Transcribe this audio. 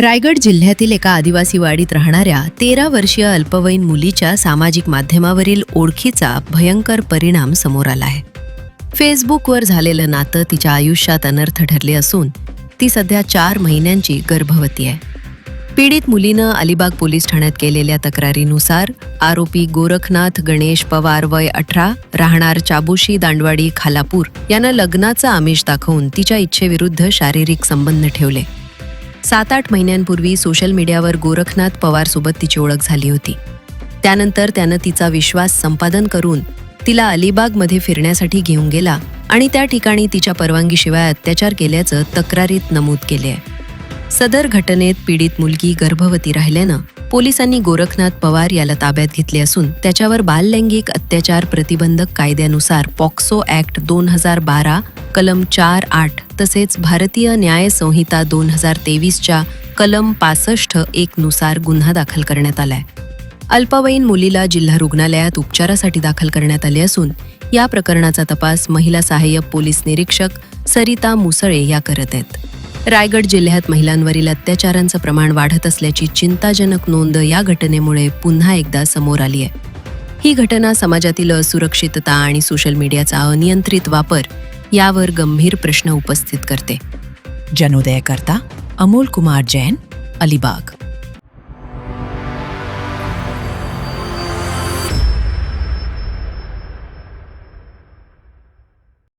रायगड जिल्ह्यातील एका आदिवासी वाडीत राहणाऱ्या तेरा वर्षीय अल्पवयीन मुलीच्या सामाजिक माध्यमावरील ओळखीचा भयंकर परिणाम समोर आला आहे. फेसबुकवर झालेलं नातं तिच्या आयुष्यात अनर्थ ठरले असून ती सध्या चार महिन्यांची गर्भवती आहे. पीडित मुलीनं अलिबाग पोलीस ठाण्यात केलेल्या तक्रारीनुसार आरोपी गोरखनाथ गणेश पवार वय अठरा राहणार चाबुशी दांडवाडी खालापूर यानं लग्नाचं आमिष दाखवून तिच्या इच्छेविरुद्ध शारीरिक संबंध ठेवले. सात आठ महिन्यांपूर्वी सोशल मीडियावर गोरखनाथ पवारसोबत तिची ओळख झाली होती. त्यानंतर त्यानं तिचा विश्वास संपादन करून तिला अलिबागमध्ये फिरण्यासाठी घेऊन गेला आणि त्या ठिकाणी तिच्या परवानगीशिवाय अत्याचार केल्याचं तक्रारीत नमूद केले आहे सदर घटनेत पीडित मुलगी गर्भवती राहिल्यानं पोलिसांनी गोरखनाथ पवार याला ताब्यात घेतले असून त्याच्यावर बाललैंगिक अत्याचार प्रतिबंधक कायद्यानुसार पॉक्सो ॲक्ट दोन हजार बारा कलम चार आठ तसेच भारतीय न्याय संहिता दोन हजार तेवीसच्या कलम पासष्ट एकनुसार गुन्हा दाखल करण्यात आलाय. अल्पवयीन मुलीला जिल्हा रुग्णालयात उपचारासाठी दाखल करण्यात आले असून या प्रकरणाचा तपास महिला सहाय्यक पोलीस निरीक्षक सरिता मुसळे या करत आहेत. रायगड जिल्ह्यात महिलांवरील अत्याचारांचं प्रमाण वाढत असल्याची चिंताजनक नोंद या घटनेमुळे पुन्हा एकदा समोर आली आहे. ही घटना समाजातील असुरक्षितता आणि सोशल मीडियाचा अनियंत्रित वापर यावर गंभीर प्रश्न उपस्थित करते. जनोदयकर्ता अमोल कुमार जैन अलिबाग.